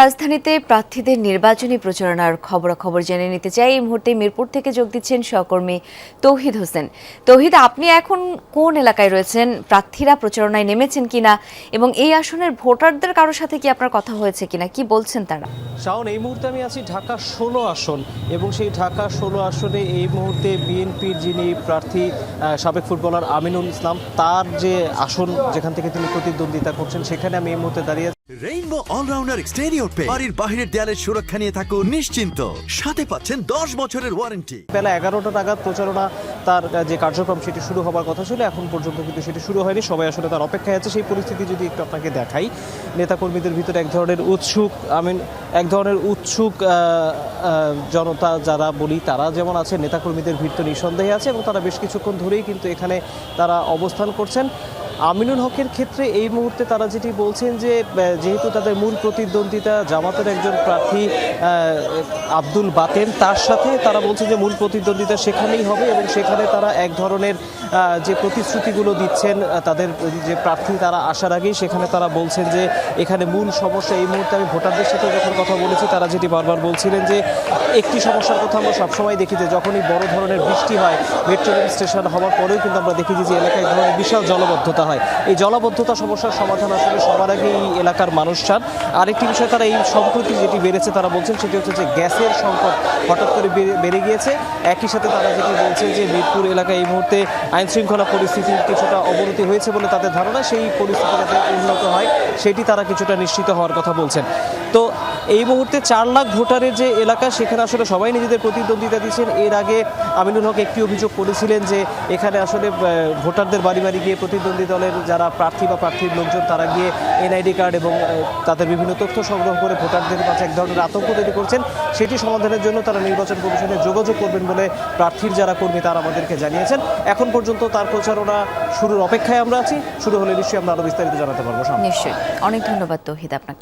রাজধানীতে প্রার্থীদের নির্বাচনী প্রচারণার খবরাখবর জেনে নিতে চাই। এই মুহূর্তে মিরপুর থেকে যোগ দিচ্ছেন সহকর্মী তৌহিদ হোসেন। তৌহিদ, আপনি এখন কোন এলাকায় রয়েছেন? প্রার্থীরা প্রচারণায় নেমেছেন কিনা? এবং এই আসনের ভোটারদের কারোর সাথে কি আপনার কথা হয়েছে কিনা? কি বলছেন তারা? শাওন, এই মুহূর্তে আমি আছি ঢাকা ষোলো আসন এবং সেই ঢাকা ষোলো আসনে এই মুহূর্তে বিএনপির যিনি প্রার্থী সাবেক ফুটবলার আমিনুল ইসলাম, তার যে আসন যেখান থেকে তিনি প্রতিদ্বন্দ্বিতা করছেন, সেখানে আমি এই মুহূর্তে দাঁড়িয়ে। রেইনবো অলরাউন্ডার এক্সটেরিয়র পে বাড়ির বাহিরের দেয়ালের সুরক্ষা নিয়ে থাকুন নিশ্চিন্ত। সাথে পাচ্ছেন দশ বছরের ওয়ারেন্টি বেলা এগারোটা নাগাদ প্রচারণা, তার যে কার্যক্রম সেটি শুরু হবার কথা ছিল, এখন পর্যন্ত কিন্তু সেটি শুরু হয়নি। সবাই আসলে তার অপেক্ষায় আছে। সেই পরিস্থিতি যদি একটু আপনাকে দেখাই, নেতাকর্মীদের ভিতরে এক ধরনের উৎসুক, আই মিন, এক ধরনের উৎসুক জনতা যারা বলি, তারা যেমন আছে, নেতাকর্মীদের ভিড় তো নিঃসন্দেহে আছে এবং তারা বেশ কিছুক্ষণ ধরেই কিন্তু এখানে তারা অবস্থান করছেন। আমিনুল হকের ক্ষেত্রে এই মুহূর্তে তারা যেটি বলছেন যে যেহেতু তাদের মূল প্রতিদ্বন্দ্বিতা জামাতের একজন প্রার্থী আব্দুল বাতেন তার সাথে তারা বলছে যে মূল প্রতিদ্বন্দ্বিতা সেখানেই হবে এবং সেখানে তারা এক ধরনের যে প্রতিশ্রুতিগুলো দিচ্ছেন তাদের যে প্রার্থী তারা আসার আগেই সেখানে তারা বলছেন যে, এখানে মূল সমস্যা এই মুহূর্তে আমি ভোটারদের সাথে যখন কথা বলেছি, তারা যেটি বারবার বলছিলেন যে, একটি সমস্যার কথা আমরা সবসময় দেখি যে, যখনই বড় ধরনের বৃষ্টি হয় মেট্রো রেল স্টেশন হওয়ার পরেও কিন্তু আমরা দেখি যে এলাকায় ধরনের বিশাল জলবদ্ধতা হয়। এই জলবদ্ধতা সমস্যার সমাধান আসলে সবার আগে এই এলাকার মানুষ চান আরেকটি বিষয় তারা এই সম্প্রতি যেটি বেড়েছে তারা বলছেন, সেটি হচ্ছে যে গ্যাসের সংকট হঠাৎ করে বেড়ে- বেড়ে গিয়েছে। একই সাথে তারা যেটি বলছেন যে মিরপুর এলাকায় এই মুহূর্তে আইন শৃঙ্খলা পরিস্থিতির কিছুটা অবনতি হয়েছে বলে তাদের ধারণা, সেই পরিস্থিতি যাতে উন্নত হয়, সেটি তারা কিছুটা নিশ্চিত হওয়ার কথা বলছেন। তো এই মুহূর্তে চার লাখ ভোটারের যে এলাকা, সেখানে আসলে সবাই নিজেদের প্রতিদ্বন্দ্বিতা দিচ্ছেন। এর আগে আমিনুল হক একটি অভিযোগ করেছিলেন যে এখানে আসলে ভোটারদের বাড়ি বাড়ি গিয়ে প্রতিদ্বন্দ্বী দলের যারা প্রার্থী বা প্রার্থীর লোকজন, তারা গিয়ে এনআইডি কার্ড এবং তাদের বিভিন্ন তথ্য সংগ্রহ করে ভোটারদের কাছে এক ধরনের আতঙ্ক তৈরি করছেন। সেটি সমাধানের জন্য তারা নির্বাচন কমিশনে যোগাযোগ করবেন বলে প্রার্থীর যারা কর্মী, তারা আমাদেরকে জানিয়েছেন। এখন পর্যন্ত তার প্রচারণা শুরুর অপেক্ষায় আমরা আছি। শুরু হলে নিশ্চয়ই আমরা আরও বিস্তারিত জানাতে পারব নিশ্চয়ই। অনেক ধন্যবাদ তৌহিদ আপনাকে।